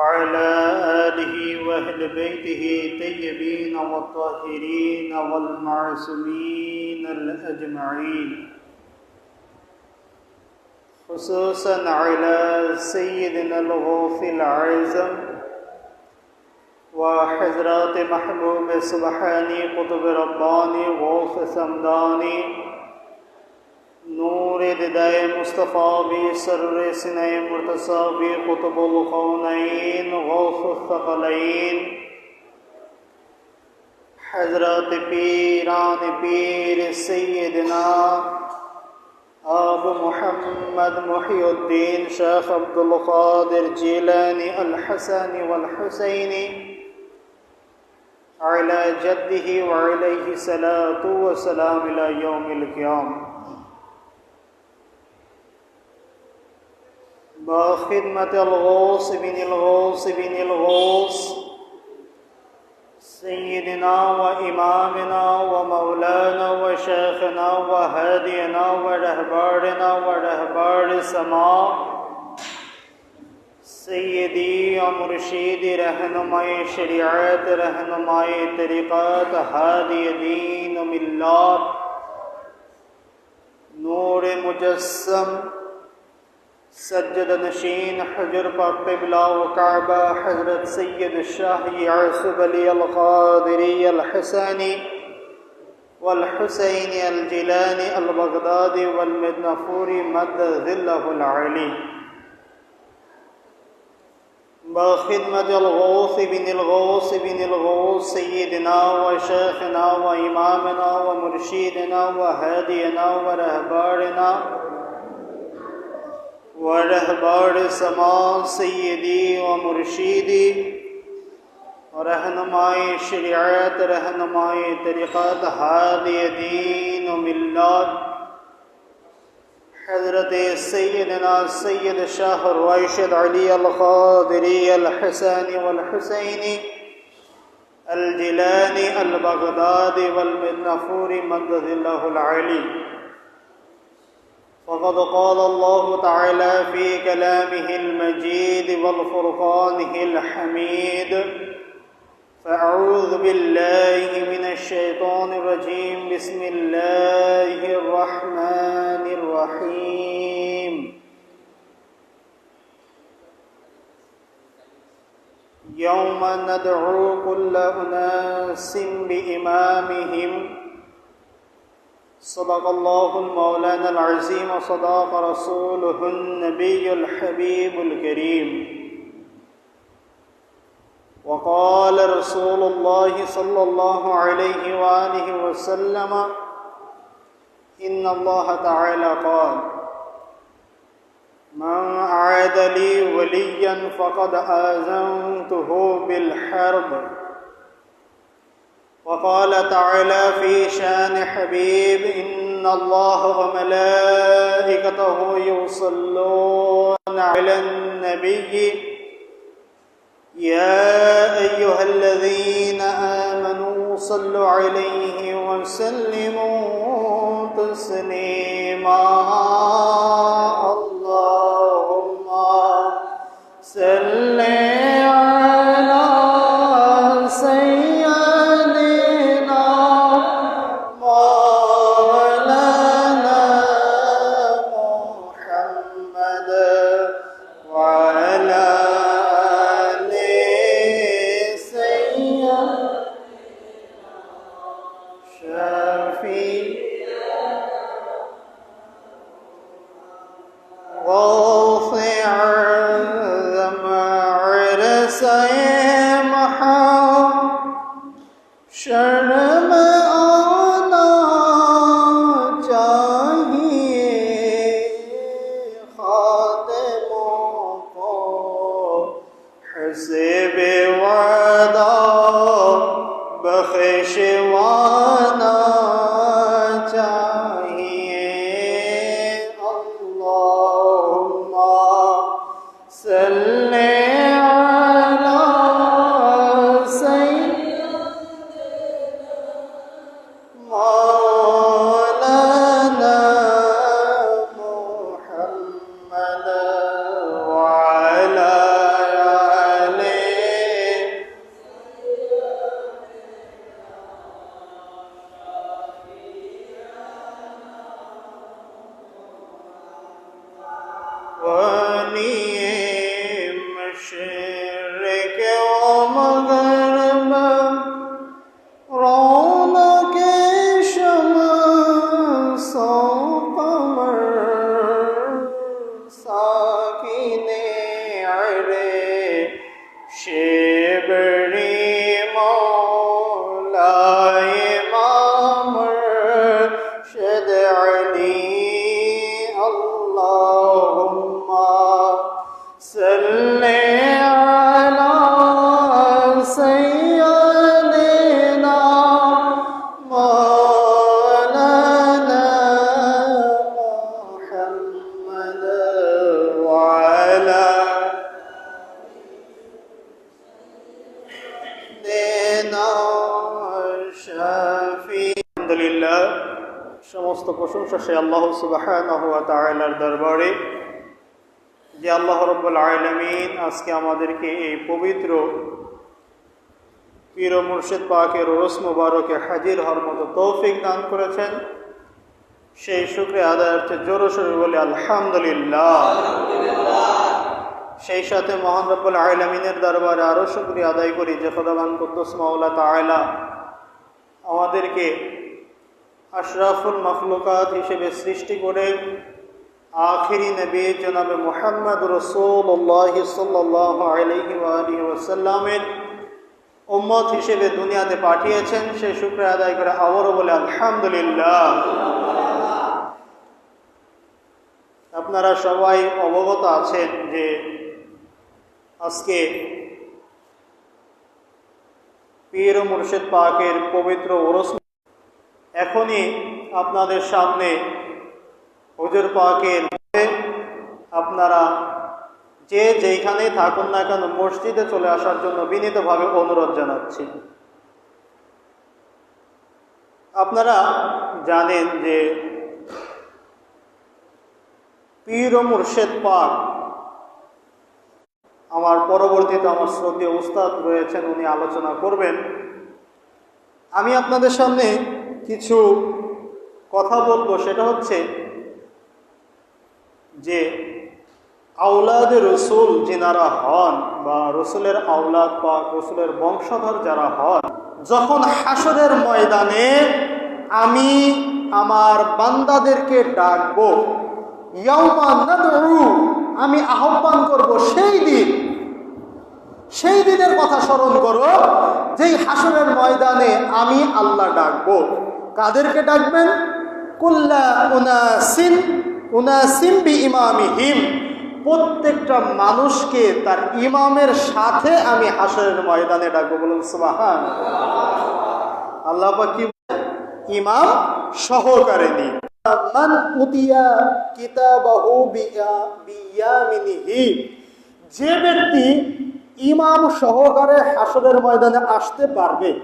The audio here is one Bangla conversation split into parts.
وعلى آله وأهل بيته الطيبين والطاهرين والمعصومين الأجمعين. خصوصا على سيدنا الغوث العظم وحضرات محبوب سبحاني قطب رباني غوث ثمداني نور ددائے مصطفیٰ بھی سر سنائے مرتسى بھی قطب القونین غوث الثقلین. حضرت پیران پیر سیدنا آب محمد محی الدین شیخ عبد القادر جیلانی الحسن والحسين على جده وعليه صلاة وسلام إلى يوم القيامة بخدمة الغوص بن الغوص بن الغوص سيدنا وإمامنا ومولانا وشيخنا وهادينا ورهبارنا ورهبار سماء سيدي ومرشيد رهنماء شريعات رهنماء طريقات هادي دين ملات نور مجسم سجد نشين حجر قبلة وكعبة حضرت سيد الشاه يعصب علي القادري الحسني والحسين الجيلاني البغدادي والمدنفوري مد ذله العلي بخدمة الغوث بن الغوث بن الغوث سيدنا وشيخنا وإمامنا ومرشدنا وهادينا ورهبارنا و رہبر سما سیدی و مرشیدی رہنمائے شریعت رہنمائے طریقت حاد دین و ملت۔ حضرت سیدنا سید شاہ روشد علی القادری الحسن والحسینی الجلانی البغداد والمنفور مدد اللہ العلی وقد قال الله تعالى في كلامه المجيد والفرقانه الحميد فأعوذ بالله من الشيطان الرجيم. بسم الله الرحمن الرحيم. يوم ندعو كل أناس بإمامهم صدق الله المولانا العظيم وصدق رسوله النبي الحبيب الكريم وقال رسول الله صلى الله عليه واله وسلم ان الله تعالى قال من عاد لي وليا فقد اذنته بالحرب وقال تعالى في شأن حبيب إن الله وملائكته يصلون على النبي. يا أيها الذين آمنوا صلوا عليه وسلموا تسليما. اللهم صل percebe Yeah. আলহামদুলিল্লাহ। সমস্ত প্রশংসা সে আল্লাহ তাআলার দরবারে, যে আল্লাহ রাব্বুল আলামিন আজকে আমাদেরকে এই পবিত্র পীর মুর্শিদ পাকের ওরস মুবারকে হাজির হওয়ার মতো তৌফিক দান করেছেন। সেই শুক্রে আদায়ার্থে জোর সরে বলে আলহামদুলিল্লাহ। সেই সাথে মহান রব্বুল আলমিনের দরবারে আরও শুক্রিয়া আদায় করি যে খোদাবান কুদ্দুস মাওলা তাআলা আমাদেরকে আশরাফুল মখলুকাত হিসেবে সৃষ্টি করে আখিরি নবী জনাবে মোহাম্মদ রসুল্লাহ ওসাল্লামের উম্মত হিসেবে দুনিয়াতে পাঠিয়েছেন। সে শুক্রিয়া আদায় করে আবারও বলে আলহামদুলিল্লাহ। আপনারা সবাই অবগত আছেন যে আজকে পীর ও মুর্শিদ পাকের পবিত্র ওরস এখনই আপনাদের সামনে হুজুর পাকের আপনারা যে যেইখানে থাকুন না কেন মসজিদে চলে আসার জন্য বিনীতভাবে অনুরোধ জানাচ্ছি। আপনারা জানেন যে পীর মুর্শেদ পাক আমার পরবর্তীতে আমার শ্রদ্ধীয় উস্তাদ রয়েছেন, উনি আলোচনা করবেন। আমি আপনাদের সামনে কিছু কথা বলব, সেটা হচ্ছে যে আউলাদে রসুল যেনারা হন বা রসুলের আউলাদ বা রসুলের বংশধর যারা হন, যখন হাসরের ময়দানে আমি আমার বান্দাদেরকে ডাকবো আমি আহ্বান করব সেই দিন। সেই দিনের কথা স্মরণ করো, যেই হাসনের ময়দানে আমি আল্লাহ ডাকবো। কাদেরকে ডাকবেন? কুল্লা উনাসিন উনাসিম বি ইমামিহিম প্রত্যেকটা মানুষকে তার ইমামের সাথে আমি হাসরের ময়দানে ডাকবো। বলুন সুবাহান আল্লাহ কি ইমাম সহকারে নি মান উতিয়া কিতাবাহু বিয়া- বিয়ামিনিহি। যে ব্যক্তি ইমাম সহকারে হাসরের ময়দানে আসতে পারবে,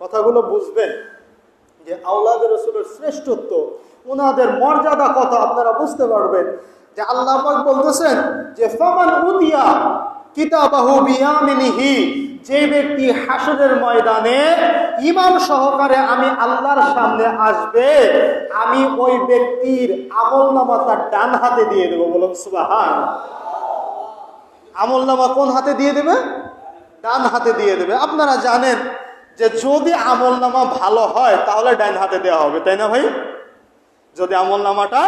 কথাগুলো বুঝবেন যে আউলাদের রসুলের শ্রেষ্ঠত্ব ওনাদের মর্যাদা কত আপনারা বুঝতে পারবেন। যে আল্লাহ বলতেছেন যে, ফামান উদিয়া কিতাবাহু বিয়ামিনিহি যে ব্যক্তি হাসরের ময়দানে ইমাম সহকারে আমি আল্লাহর সামনে আসবে, আমি ওই ব্যক্তির আমল নামা তার ডান হাতে দিয়ে দেবো। বলুন, সুবাহান। আমল নামা কোন হাতে দিয়ে দেবে? ডান হাতে দিয়ে দেবে। আপনারা জানেন যে যদি আমল নামা ভালো হয়, তাহলে ডান হাতে দেওয়া হবে, তাই না ভাই? যদি আমল নামাটা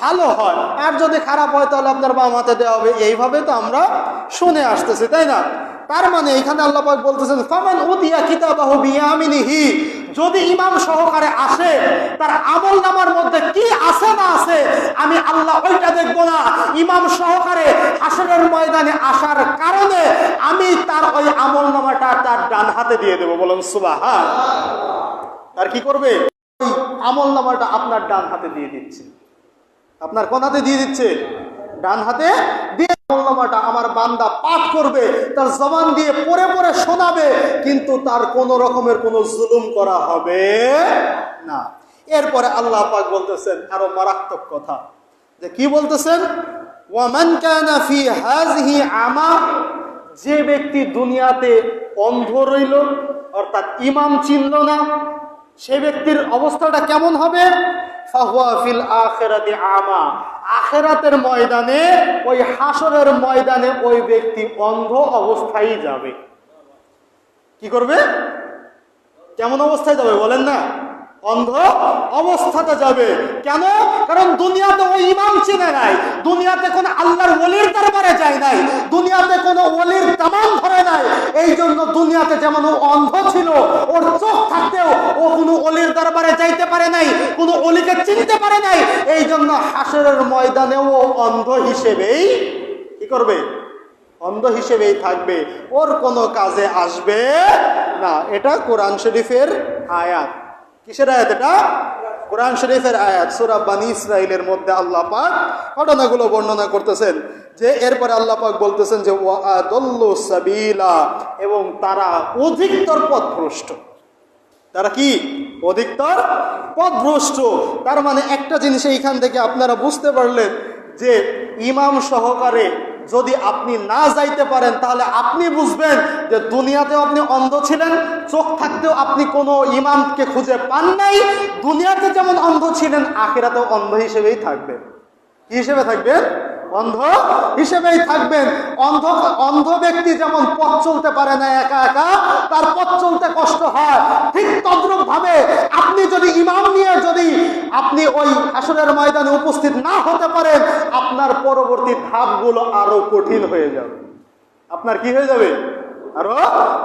ভালো হয়, আর যদি খারাপ হয়, তাহলে আপনার বাম হাতে দেওয়া হবে। এইভাবে তো আমরা শুনে আসতেছি, তাই না? তার মানে এখানে আল্লাপাক বলতেছেন, ফামান উদিয়া কিতাবাহু বিয়ামিনিহি যদি ইমাম সহকারে আসে, তার আমল নামার মধ্যে কি আছে না আছে, আমি আল্লাহ ওইটা দেখব না। ইমাম সহকারে হাসনের ময়দানে আসার কারণে আমি তার ওই আমল নামাটা তার ডান হাতে দিয়ে দেবো। বলুন সুবাহা তার কি করবে? ওই আমল নামাটা আপনার ডান হাতে দিয়ে দিচ্ছে। আপনার কোন হাতে দিয়ে দিচ্ছে? ডান হাতে দিয়ে আমার বান্দা পাঠ করবে, তার জবান দিয়ে শোনাবে, কিন্তু তার রকমের জুলুম করা হবে না। এরপরে আল্লাহ পাক বলতেছেন, আরও মারাত্মক কথা। যে কি বলতেছেন? ওয়ামান কানা ফি হাযিহি আমা, যে ব্যক্তি দুনিয়াতে অন্ধ রইল, অর্থাৎ ইমাম চিনল না, সে ব্যক্তির অবস্থাটা কেমন হবে? ফাহুয়া ফিল আমা আখেরাতের ময়দানে, ওই হাসরের ময়দানে ওই ব্যক্তি অন্ধ অবস্থায় যাবে। কি করবে? কেমন অবস্থায় যাবে বলেন না? অন্ধ অবস্থাতে যাবে। কেন? কারণ দুনিয়াতে ওই ইমাম চিনে নাই। দুনিয়াতে কোনো আল্লাহর ওলির দরবারে যায় নাই। দুনিয়াতে কোনো ওলির তামাম ধরে নাই। এই জন্য দুনিয়াতে যেমন অন্ধ ছিল, ওর চোখ থাকতেও ও কোনো অলির দরবারে যাইতে পারে নাই, কোনো অলিকে চিনতে পারে নাই জন্য হাসরের ময়দানেও অন্ধ হিসেবেই কি করবে? অন্ধ হিসেবেই থাকবে। ওর কোনো কাজে আসবে না। এটা কোরআন শরীফের আয়াত। কিসের আয়াত এটা? কোরআন শরীফের আয়াত। সুরা বানি ইসরাইলের মধ্যে আল্লাহ পাক ঘটনাগুলো বর্ণনা করতেছেন যে এরপরে আল্লাহ পাক বলতেছেন যে ওয়াদল্লু সাবিলা এবং তারা অধিকতর পথভ্রষ্ট। তারা কি? অধিকতর পথভ্রষ্ট তার মানে একটা জিনিস এইখান থেকে আপনারা বুঝতে পারলেন যে ইমাম সহকারে যদি আপনি না যাইতে পারেন, তাহলে আপনি বুঝবেন যে দুনিয়াতেও আপনি অন্ধ ছিলেন, চোখ থাকতেও আপনি কোনো ইমামকে খুঁজে পান নাই। দুনিয়াতে যেমন অন্ধ ছিলেন, আখেরাতেও অন্ধ হিসেবেই থাকবেন। কি হিসেবে থাকবেন? অন্ধ হিসেবেই থাকবেন। অন্ধ অন্ধ ব্যক্তি যেমন পথ চলতে পারে না একা একা, তার পথ চলতে কষ্ট হয়। ঠিক তদ্রুপ ভাবে আপনি যদি ইমাম নিয়ে যদি আপনি ওই আসরের ময়দানে উপস্থিত না হতে পারেন, আপনার পরবর্তী ধাপগুলো আরও কঠিন হয়ে যাবে। আপনার কি হয়ে যাবে? আরও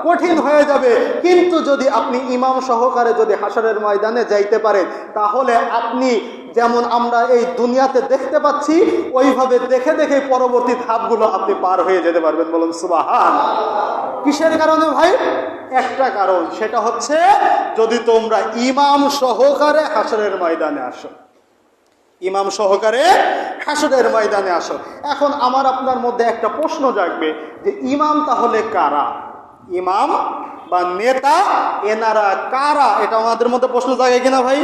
কঠিন হয়ে যাবে। কিন্তু যদি আপনি ইমাম সহকারে যদি হাসরের ময়দানে যাইতে পারেন, তাহলে আপনি যেমন আমরা এই দুনিয়াতে দেখতে পাচ্ছি, ওইভাবে দেখে দেখে পরবর্তী ধাপগুলো আপনি পার হয়ে যেতে পারবেন বলুন, সুবাহান। কিসের কারণে ভাই? একটা কারণ, সেটা হচ্ছে যদি তোমরা ইমাম সহকারে হাসরের ময়দানে আসো ইমাম সহকারে হাসরের ময়দানে আসো। এখন আমার আপনার মধ্যে একটা প্রশ্ন জাগবে যে ইমাম তাহলে কারা? ইমাম বা নেতা, এনারা কারা? এটা আমাদের মধ্যে প্রশ্ন জাগে কিনা ভাই?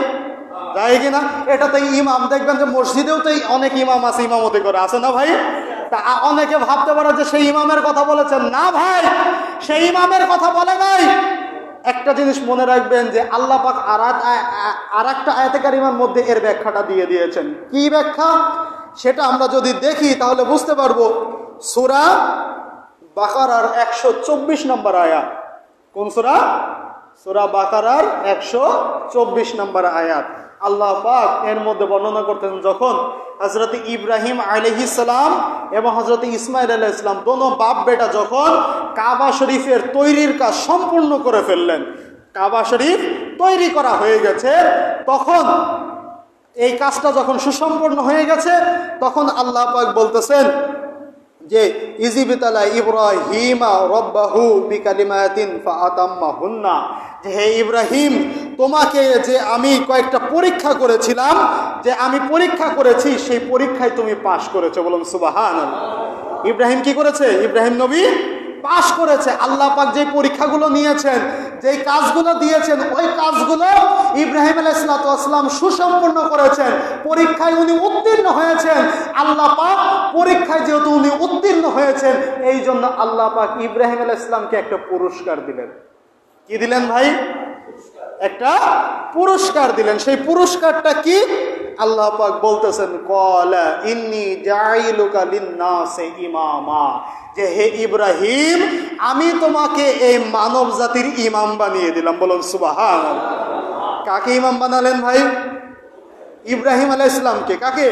জাগে কিনা? এটা তো ইমাম, দেখবেন যে মসজিদেও তো অনেক ইমাম আছে, ইমামতি করে, আছে না ভাই? তা অনেকে ভাবতে পারে যে সেই ইমামের কথা বলেছেন। না ভাই, সেই ইমামের কথা বলে নাই। একটা জিনিস মনে রাখবেন যে আল্লাহ পাক আর একটা আয়াতকারিমার মধ্যে এর ব্যাখ্যাটা দিয়ে দিয়েছেন। কি ব্যাখ্যা? সেটা আমরা যদি দেখি তাহলে বুঝতে পারব। সুরা বাকারার একশো চব্বিশ নম্বর আয়াত কোন সুরা? সুরা বাকারার একশো চব্বিশ নম্বর আয়াত। আল্লাহ পাক এর মধ্যে বর্ণনা করতেন যখন হজরত ইব্রাহিম আলহিসাম এবং হজরত ইসমাইল আলাহ ইসলাম দোনো বাপ বেটা যখন কাবা শরীফের তৈরির কাজ সম্পূর্ণ করে ফেললেন, কাবা শরীফ তৈরি করা হয়ে গেছে, তখন এই কাজটা যখন সুসম্পন্ন হয়ে গেছে, তখন আল্লাহ পাক বলতেছেন যে ইজিবিতালা ইব্রাহিমা রব্বাহু বিকালিমায়াতিন ফাআতাম্মা হুন্না যে হে ইব্রাহিম, তোমাকে যে আমি কয়েকটা পরীক্ষা করেছিলাম, যে আমি পরীক্ষা করেছি, সেই পরীক্ষায় তুমি পাশ করেছ। বলুন সুবাহান ইব্রাহিম কি করেছে? ইব্রাহিম নবী পাশ করেছে। আল্লাহ পাক যে পরীক্ষাগুলো নিয়েছেন যেই কাজগুলো দিয়েছেন, ওই কাজগুলো ইব্রাহিম আলাইসালাম সুসম্পন্ন করেছেন। পরীক্ষায় উনি উত্তীর্ণ হয়েছেন। আল্লাহ পাক পরীক্ষায় যেহেতু উনি উত্তীর্ণ হয়েছেন, এই জন্য আল্লাহ পাক ইব্রাহিম আলাইসালামকে একটা পুরস্কার দিলেন। কি দিলেন ভাই? একটা পুরস্কার দিলেন। সেই পুরস্কারটা কি? আল্লাহ পাক বলতেছেন, কলা ইন্নি জাইলুকা লিন্নাসে ইমামা। যে হে ইব্রাহিম, আমি তোমাকে এই মানব জাতির ইমাম বানিয়ে দিলাম। বলুন সুবাহান কাকে ইমাম বানালেন ভাই? ইব্রাহিম আলাহ ইসলামকে কাকে?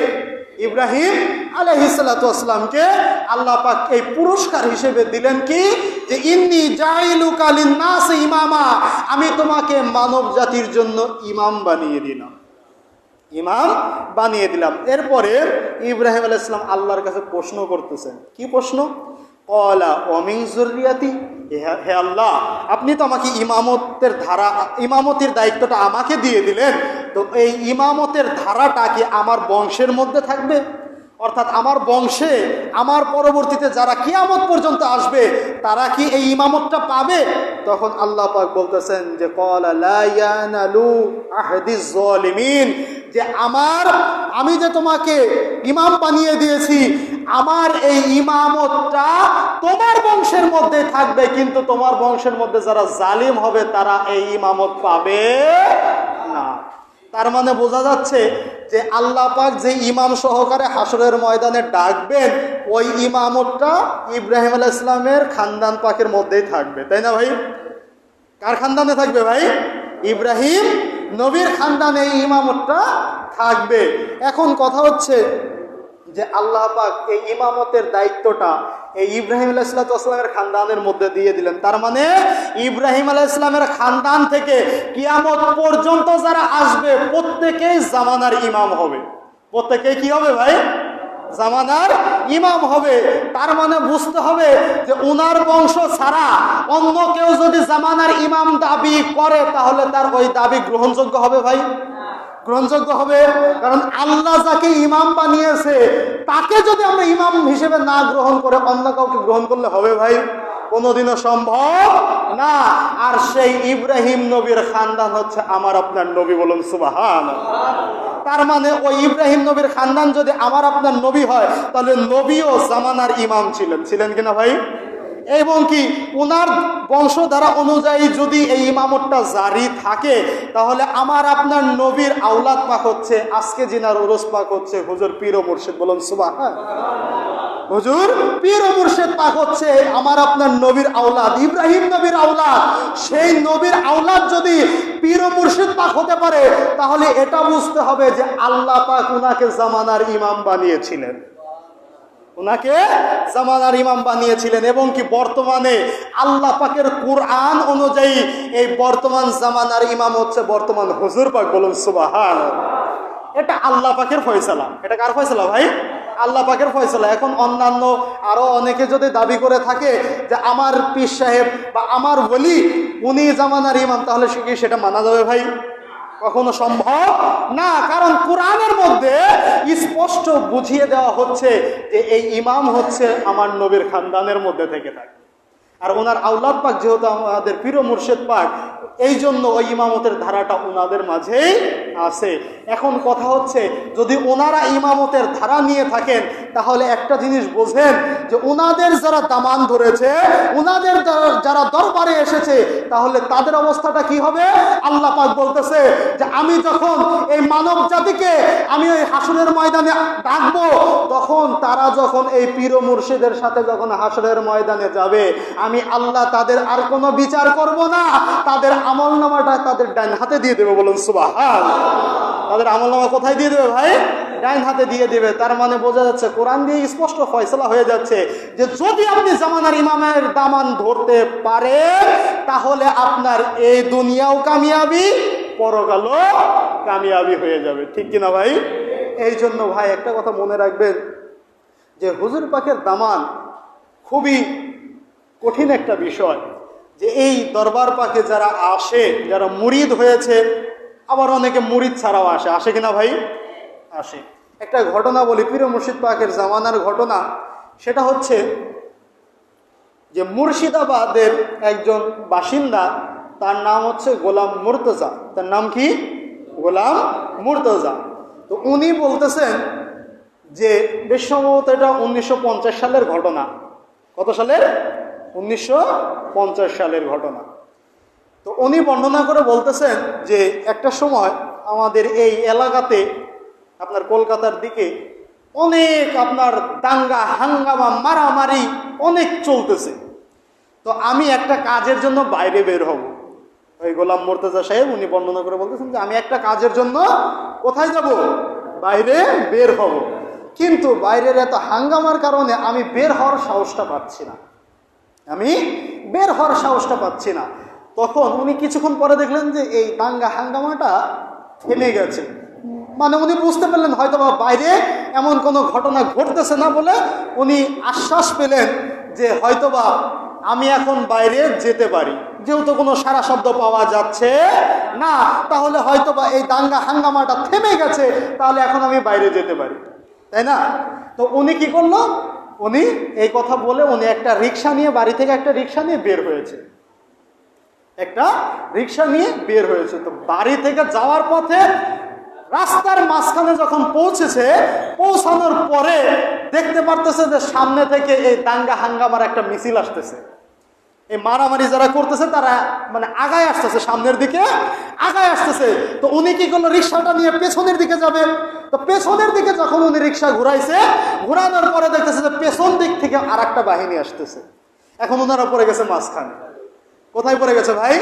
ইব্রাহিম আলহিসাল্লামকে আল্লাহ পাক এই পুরস্কার হিসেবে দিলেন কি? যে ইন্নি জাইলু কালিন নাস ইমামা, আমি তোমাকে মানব জাতির জন্য ইমাম বানিয়ে দিলাম। ইমাম বানিয়ে দিলাম। এরপরে ইব্রাহিম আলাহ ইসলাম আল্লাহর কাছে প্রশ্ন করতেছেন। কি প্রশ্ন? কলা অমিং জরুরিয়াতি হে আল্লাহ, আপনি তো আমাকে ইমামতের ধারা, ইমামতির দায়িত্বটা আমাকে দিয়ে দিলেন। তো এই ইমামতের ধারাটা কি আমার বংশের মধ্যে থাকবে? অর্থাৎ আমার বংশে, আমার পরবর্তীতে যারা কিয়ামত পর্যন্ত আসবে, তারা কি এই ইমামতটা পাবে? তখন আল্লাহ পাক বলতেছেন যে যে আমার, আমি যে তোমাকে ইমাম বানিয়ে দিয়েছি, আমার এই ইমামতটা তোমার বংশের মধ্যে থাকবে, কিন্তু তোমার বংশের মধ্যে যারা জালিম হবে, তারা এই ইমামত পাবে না। তার মানে বোঝা যাচ্ছে যে আল্লাহ পাক যে ইমাম সহকারে হাসরের ময়দানে ডাকবেন, ওই ইমামতটা ইব্রাহিম আলাহ ইসলামের খানদান পাকের মধ্যেই থাকবে। তাই না ভাই? কার খানদানে থাকবে ভাই? ইব্রাহিম নবীর খানদানে এই ইমামতটা থাকবে। এখন কথা হচ্ছে যে আল্লাহ পাক এই ইমামতের দায়িত্বটা এই ইব্রাহিম আলাহ খানদানের মধ্যে দিয়ে দিলেন। তার মানে ইব্রাহিম আলাহ ইসলামের খানদান থেকে কিয়ামত পর্যন্ত যারা আসবে, প্রত্যেকেই জামানার ইমাম হবে। প্রত্যেকেই কি হবে ভাই? জামানার ইমাম হবে। তার মানে বুঝতে হবে যে উনার বংশ ছাড়া অন্য কেউ যদি জামানার ইমাম দাবি করে, তাহলে তার ওই দাবি গ্রহণযোগ্য হবে ভাই। গ্রহণযোগ্য হবে। কারণ আল্লাহ যাকে ইমাম বানিয়েছে, তাকে যদি আমরা ইমাম হিসেবে না গ্রহণ করে অন্য কাউকে গ্রহণ করলে হবে ভাই? কোনোদিনও সম্ভব না। আর সেই ইব্রাহিম নবীর খানদান হচ্ছে আমার আপনার নবী বলুন সুবাহান তার মানে ওই ইব্রাহিম নবীর খানদান যদি আমার আপনার নবী হয়, তাহলে নবীও জামানার ইমাম ছিলেন। ছিলেন কিনা ভাই? এবং কি ওনার বংশধারা অনুযায়ী যদি এই ইমামতটা জারি থাকে, তাহলে আমার আপনার নবীর আউলাদ পাক হচ্ছে, আজকে জিনার ওরস পাক হচ্ছে, হুজুর পীর মুর্শিদ, বলুন সুবাহ হুজুর পীর মুর্শিদ পাক হচ্ছে, আমার আপনার নবীর আউলাদ ইব্রাহিম নবীর আউলাদ সেই নবীর আউলাদ যদি পীর মুর্শিদ পাক হতে পারে, তাহলে এটা বুঝতে হবে যে আল্লাহ পাক উনাকে জামানার ইমাম বানিয়েছিলেন। ওনাকে জামানার ইমাম বানিয়েছিলেন এবং কি বর্তমানে আল্লাহ পাকের কোরআন অনুযায়ী এই বর্তমান জামানার ইমাম হচ্ছে বর্তমান হুজুর পাক বলুন সুবাহান এটা আল্লাহ পাকের ফয়সালা। এটা কার ফয়সালা ভাই? আল্লাহ পাকের ফয়সালা। এখন অন্যান্য আরও অনেকে যদি দাবি করে থাকে যে আমার পীর সাহেব বা আমার বলি উনি জামানার ইমাম, তাহলে সে কি সেটা মানা যাবে ভাই? কখনো সম্ভব না। কারণ কোরআনের মধ্যে স্পষ্ট বুঝিয়ে দেওয়া হচ্ছে যে এই ইমাম হচ্ছে আমার নবীর খানদানের মধ্যে থেকে থাকে। আর ওনার আউলাদ পাক যেহেতু আমাদের প্রিয় মুর্শেদ পাক, এই জন্য ওই ইমামতের ধারাটা ওনাদের মাঝেই আছে। এখন কথা হচ্ছে, যদি ওনারা ইমামতের ধারা নিয়ে থাকেন, তাহলে একটা জিনিস বোঝেন যে ওনাদের যারা দামান ধরেছে, ওনাদের যারা- দরবারে এসেছে, তাহলে তাদের অবস্থাটা কি হবে? আল্লাহ পাক বলতেছে যে, আমি যখন এই মানব জাতিকে আমি ওই হাসুরের ময়দানে ডাকবো, তখন তারা যখন এই পীর মুর্শিদের সাথে যখন হাসরের ময়দানে যাবে, আমি আল্লাহ তাদের আর কোনো বিচার করব না। তাদের আমল নামাটা তাদের ডাইন হাতে দিয়ে দেবে বলুন সুবাহ তাদের আমল নামা কোথায় দিয়ে দেবে ভাই? ডাইন হাতে দিয়ে দেবে। তার মানে বোঝা যাচ্ছে, কোরআন দিয়ে স্পষ্ট ফয়সলা হয়ে যাচ্ছে যে যদি আপনি জামানার ইমামের দামান ধরতে পারেন তাহলে আপনার এই দুনিয়াও কামিয়াবি, পরকালও কামিয়াবি হয়ে যাবে। ঠিক কিনা ভাই? এই জন্য ভাই একটা কথা মনে রাখবেন, যে হুজুর পাকের দামান খুবই কঠিন একটা বিষয় যে এই দরবার পাকে যারা আসে, যারা মুরিদ হয়েছে, আবার অনেকে মুরিদ ছাড়াও আসে। আসে কিনা ভাই? আসে। একটা ঘটনা বলি, পীর মুর্শিদ পাকের জামানার ঘটনা। সেটা হচ্ছে যে মুর্শিদাবাদের একজন বাসিন্দা, তার নাম হচ্ছে গোলাম মুর্তজা। তার নাম কি? গোলাম মুর্তজা। তো উনি বলতেছেন যে, বেশ সম্ভবত এটা উনিশশো পঞ্চাশ সালের ঘটনা। কত সালের? উনিশশো পঞ্চাশ সালের ঘটনা। তো উনি বর্ণনা করে বলতেছেন যে একটা সময় আমাদের এই এলাকাতে আপনার কলকাতার দিকে অনেক আপনার দাঙ্গা, হাঙ্গামা, মারামারি অনেক চলতেছে। তো আমি একটা কাজের জন্য বাইরে বের হব। ওই গোলাম মোর্তেজা সাহেব উনি বর্ণনা করে বলতেছেন যে আমি একটা কাজের জন্য কোথায় যাব? বাইরে বের হব। কিন্তু বাইরের এত হাঙ্গামার কারণে আমি বের হওয়ার সাহসটা পাচ্ছি না। আমি বের হওয়ার সাহসটা পাচ্ছি না। তখন উনি কিছুক্ষণ পরে দেখলেন যে এই দাঙ্গা হাঙ্গামাটা থেমে গেছে। মানে উনি বুঝতে পারলেন হয়তো বা বাইরে এমন কোনো ঘটনা ঘটতেছে না বলে উনি আশ্বাস পেলেন যে হয়তোবা আমি এখন বাইরে যেতে পারি। যেহেতু কোনো সারা শব্দ পাওয়া যাচ্ছে না, তাহলে হয়তোবা এই দাঙ্গা হাঙ্গামাটা থেমে গেছে, তাহলে এখন আমি বাইরে যেতে পারি। তাই না? তো উনি কি করল? উনি এই কথা বলে উনি একটা রিক্সা নিয়ে, বাড়ি থেকে একটা রিক্সা নিয়ে বের হয়েছে। একটা রিক্সা নিয়ে বের হয়েছে। তো বাড়ি থেকে যাওয়ার পথে রাস্তার মাঝখানে যখন পৌঁছেছে, পৌঁছানোর পরে দেখতে পারতেছে যে সামনে থেকে এই দাঙ্গা হাঙ্গামার একটা মিছিল আসতেছে। এই মারামারি যারা করতেছে, তারা মানে আগায় আসতেছে সামনের দিকে, আগায় আসতেছে। তো উনি কি করল রিক্সাটা নিয়ে পেছনের দিকে যাবে? তো পেছনের দিকে যখন উনি রিক্সা ঘুরাইছে, ঘুরানোর পরে দেখতেছে যে পেছন দিক থেকে আর একটা বাহিনী আসতেছে। এখন ওনারা পড়ে গেছে মাঝখানে। কোথায় পড়ে গেছে ভাই?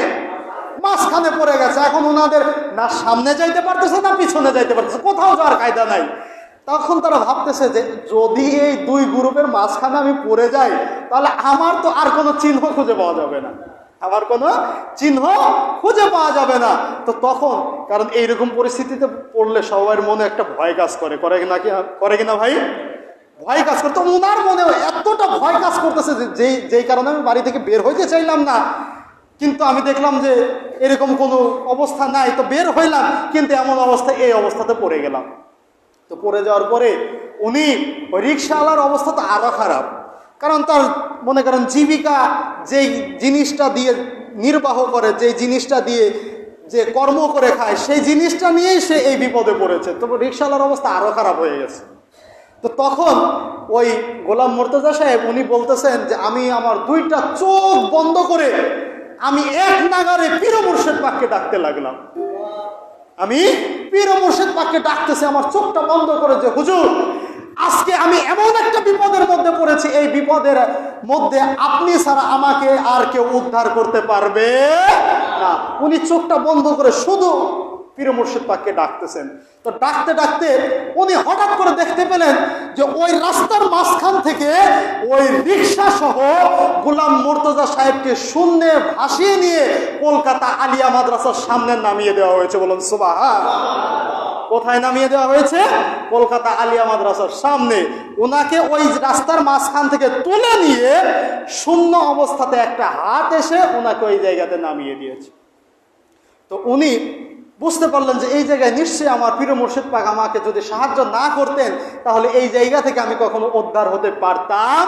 মাঝখানে পড়ে গেছে। এখন ওনাদের না সামনে যাইতে পারতেছে, না পিছনে যাইতে পারতেছে। কোথাও যাওয়ার কায়দা নাই। তখন তারা ভাবতেছে যে যদি এই দুই গ্রুপের মাঝখানে আমি পড়ে যাই, তাহলে আমার তো আর কোনো চিহ্ন খুঁজে পাওয়া যাবে না। আমার কোনো চিহ্ন খুঁজে পাওয়া যাবে না। তো তখন, কারণ এইরকম পরিস্থিতিতে পড়লে সবার মনে একটা ভয় কাজ করে। করে নাকি করে কিনা ভাই? ভয় কাজ করতো ওনার মনে এতটা ভয় কাজ করতেছে যে যেই কারণে আমি বাড়ি থেকে বের হইতে চাইলাম না। কিন্তু আমি দেখলাম যে এরকম কোনো অবস্থা নাই। তো বের হইলাম, কিন্তু এমন অবস্থা এই অবস্থাতে পড়ে গেলাম। তো পড়ে যাওয়ার পরে উনি ওই রিক্সাওয়ালার অবস্থা তো আরও খারাপ। কারণ তার মনে করেন জীবিকা যেই জিনিসটা দিয়ে নির্বাহ করে, যেই জিনিসটা দিয়ে যে কর্ম করে খায়, সেই জিনিসটা নিয়েই সে এই বিপদে পড়েছে। তবে রিক্সাওয়ালার অবস্থা আরও খারাপ হয়ে গেছে। তো তখন ওই গোলাম মোর্তজা সাহেব উনি বলতেছেন যে, আমি আমার দুইটা চোখ বন্ধ করে আমি এক নাগারে পীর মুর্শেদ পাককে ডাকতে লাগলাম। আমি পীর মুর্শেদ পাককে ডাকতেছে, আমার চোখটা বন্ধ করে যে, হুজুর, আজকে আমি এমন একটা বিপদের মধ্যে পড়েছি, এই বিপদের মধ্যে আপনি ছাড়া আমাকে আর কেউ উদ্ধার করতে পারবে না। উনি চোখটা বন্ধ করে শুধু পীর মুর্শিদ পাককে ডাকতেছেন। তো ডাকতে ডাকতে উনি হঠাৎ করে দেখতে পেলেন যে, ওই রাস্তার মাঝখান থেকে ওই রিক্সা সহ গোলাম মুর্তজা সাহেবকে শূন্যে ভাসিয়ে নিয়ে কলকাতা আলিয়া মাদ্রাসার সামনে নামিয়ে দেওয়া হয়েছে। বলুন সুবাহ কোথায় নামিয়ে দেওয়া হয়েছে? কলকাতা আলিয়া মাদ্রাসার সামনে। ওনাকে ওই রাস্তার মাঝখান থেকে তুলে নিয়ে শূন্য অবস্থাতে একটা হাত এসে ওনাকে ওই জায়গাতে নামিয়ে দিয়েছে। তো উনি বুঝতে পারলেন যে এই জায়গায় নিশ্চয়ই আমার প্রিয় মুর্শিদ পাক আমাকে যদি সাহায্য না করতেন, তাহলে এই জায়গা থেকে আমি কখনো উদ্ধার হতে পারতাম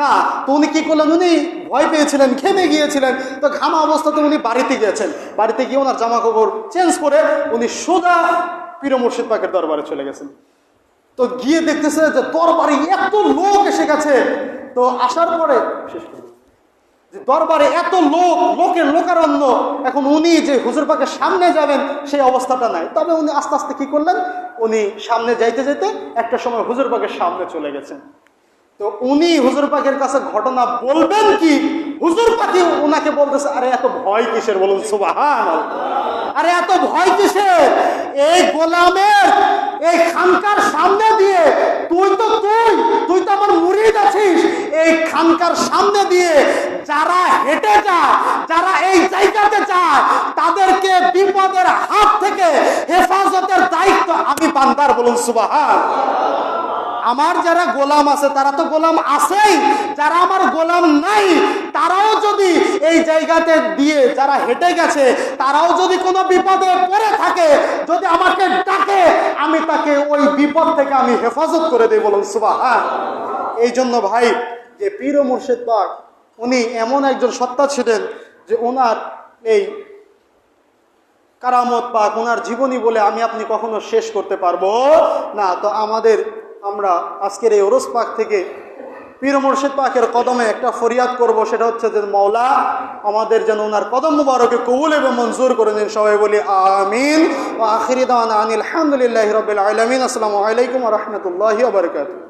না। তো উনি কী করলেন? উনি ভয় পেয়েছিলেন, ঘেমে গিয়েছিলেন। তো ঘামা অবস্থাতে উনি বাড়িতে গিয়েছেন। বাড়িতে গিয়ে ওনার জামা কাপড় চেঞ্জ করে উনি সোজা প্রিয় মুর্শিদ পাকের দরবারে চলে গেছেন। তো গিয়ে দেখতেছে যে দরবারে এত লোক এসে গেছে। তো আসার পরে শেষ করে। যে দরবারে এত লোক, লোকের লোকারণ্য। এখন উনি যে হুজুর পাকের সামনে যাবেন, সেই অবস্থাটা নাই। তবে উনি আস্তে আস্তে কি করলেন? উনি সামনে যাইতে যেতে একটা সময় হুজুর পাকের সামনে চলে গেছেন। তো উনি হুজুর পাকের কাছে ঘটনা বলবেন কি? হুজুর পাখি ওনাকে বলতেছে, আরে, এত ভয় কিসের? বলুন সুবাহান আরে, এত ভয় কিসের? এই গোলামের, এই খানকার সামনে দিয়ে, তুই তো তুই তুই তো আমার মুরিদ আছিস। এই খানকার সামনে দিয়ে যারা হেঁটে যায়, যারা এই জায়গাতে যায়, তাদেরকে বিপদের হাত থেকে হেফাজতের দায়িত্ব আমি বান্দার। বলুন সুবাহান আমার যারা গোলাম আছে, তারা তো গোলাম আছেই। যারা আমার গোলাম নাই, তারাও যদি এই জায়গাতে দিয়ে যারা হেঁটে গেছে, তারাও যদি কোনো বিপদে পড়ে থাকে, যদি আমাকে ডাকে, আমি তাকে ওই বিপদ থেকে আমি হেফাজত করে দিই বলুন সুবাহ এই জন্য ভাই, যে পীর মুর্শিদ পাক, উনি এমন একজন সত্তা ছিলেন যে ওনার এই কারামত পাক ওনার জীবনী বলে আমি আপনি কখনো শেষ করতে পারব না। তো আমাদের আমরা আজকের এই ওরস পাক থেকে পীর মুর্শিদ পাকের কদমে একটা ফরিয়াদ করব, সেটা হচ্ছে যে মৌলা আমাদের যেন ওনার কদম মুবারকে কবুল এবং মঞ্জুর করে নিন। সবাই বলি আমিন। ও আখিরিদান আনিল আলহামদুলিল্লাহ রবিল আলমিন। আসসালামু আলাইকুম রহমতুল্লাহি আবরকাত